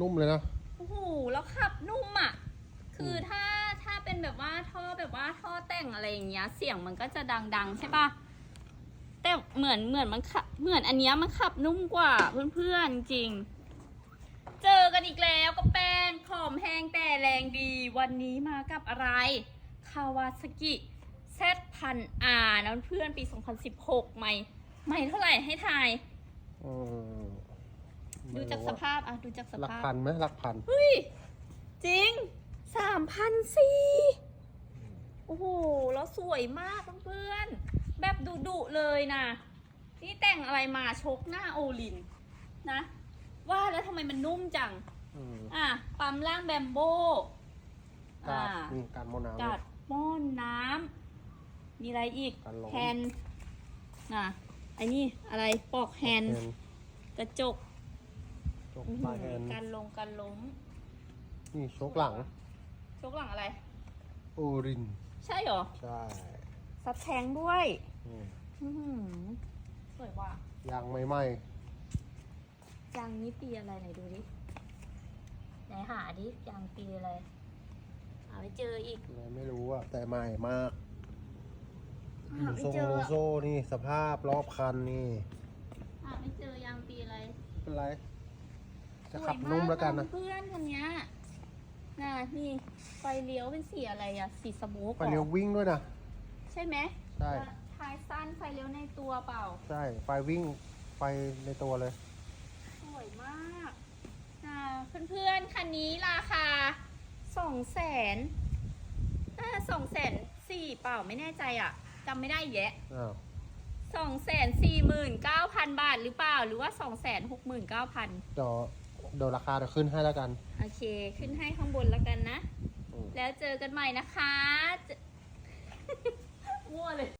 นุ่มเลยนะโอ้โหแล้วขับนุ่มอะ คือถ้าถ้าเป็นแบบว่าท่อแบบว่าท่อแต่งอะไรอย่างเงี้ย เสียงมันก็จะดังๆ ใช่ปะแต่เหมือนเหมือนมันขับเหมือนอันเนี้ยมันขับนุ่มกว่าเพื่อนๆจริง เจอกันอีกแล้วก็บแป้งผอมแห้งแต่แรงดี วันนี้มากับอะไรคาวาสกิแซดพันอาร์นะเพื่อนปี 2016 ใหม่ ใหม่เท่าไหร่ให้ทาย ดูจากสภาพอะดูจากสหลักภาพพันไหมหลักพันเฮ้ยจริงสามพันสี่โอ้โห แล้วสวยมากเพื่อนๆแบบดุดุๆเลยนะนี่แต่งอะไรมาชกหน้าโอลิน นะ ว่าแล้วทำไมมันนุ่มจัง อืมอะปั๊มล่างแบมโบกาอ่าดนี่การโมน้ำกัดป้อนน้ำมีอะไรอีกกันลมแฮนด์น่ะไอ้นี่อะไรปอกแฮนด์แฮนกระจก จกอื้อปลายหืแฮอนการลงการล้มนี่ชกหลัง ชกหลังอะไร โอริน ใช่เหรอ ใช่ซับแทงด้วยนี่อื้อหือสวยว่ะยางไม่ไหมยางนี้ปีอะไรไหนดูดิไหนหาดิยางปีอะไรหาไม่เจออีก อะไรไม่รู้อะแต่ใหม่มากหาไม่โซเจอโลโซนี่สภาพรอบคันนี่หาไม่เจอยางปีอะไร เป็นไร จะขับนุ่มแล้วกันนะสยมาเพื่อนคนเนี้ยน่ะนี่ไฟเลี้ยวเป็นสีอะไรอะสีสโมกไปเลี้ยววิ่งด้วยนะ ใช่ไหมใช่ท้ายสั้นไฟเลี้ยวในตัวเปล่า ใช่ ไฟวิ่งไฟในตัวเลย สวยมากอ่าเพื่อนๆ คันนี้ราคาสองแสนน่าสองแสนสี่เปล่าไม่แน่ใจอะจำไม่ได้แยะอ้าวสองแสนสี่หมื่นเก้าพันบาทหรือเปล่า หรือว่าสองแสนหกหมื่นเก้าพันเดี๋ยว เดี๋ยวราคาจะขึ้นให้แล้วกัน โอเค ขึ้นให้ข้างบนแล้วกันนะอืมแล้วเจอกันใหม่นะคะเจอมั่วเลย